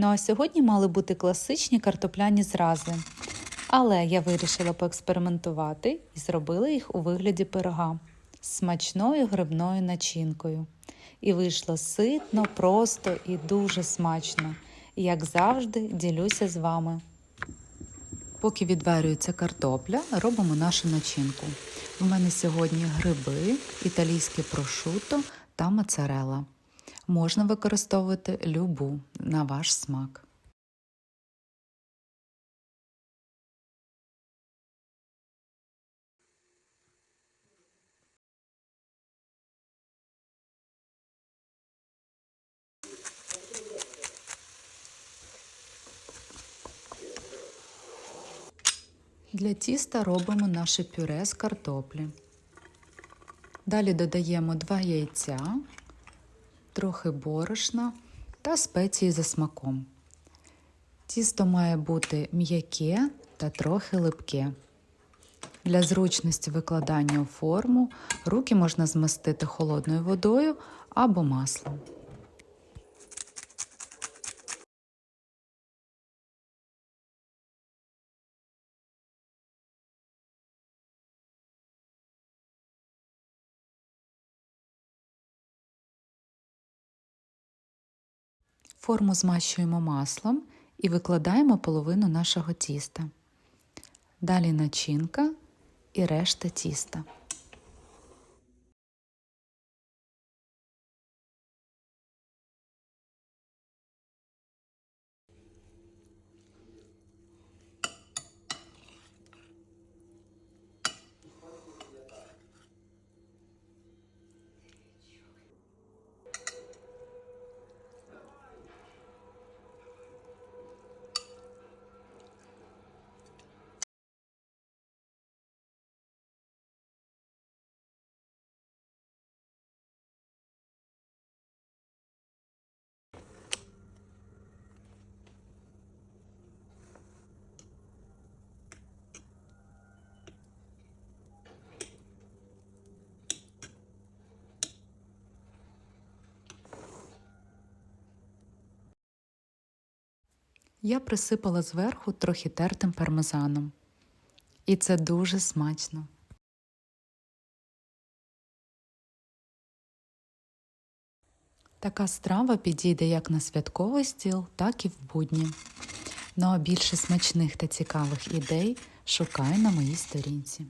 Ну а сьогодні мали бути класичні картопляні зрази. Але я вирішила поекспериментувати і зробила їх у вигляді пирога з смачною грибною начинкою. І вийшло ситно, просто і дуже смачно. Як завжди, ділюся з вами. Поки відварюється картопля, робимо нашу начинку. У мене сьогодні гриби, італійське прошуто та моцарела. Можна використовувати любу на ваш смак. Для тіста робимо наше пюре з картоплі. Далі додаємо 2 яйця, трохи борошна та спеції за смаком. Тісто має бути м'яке та трохи липке. Для зручності викладання у форму руки можна змастити холодною водою або маслом. Форму змащуємо маслом і викладаємо половину нашого тіста. Далі начинка і решта тіста. Я присипала зверху трохи тертим пармезаном. І це дуже смачно. Така страва підійде як на святковий стіл, так і в будні. Ну а більше смачних та цікавих ідей шукай на моїй сторінці.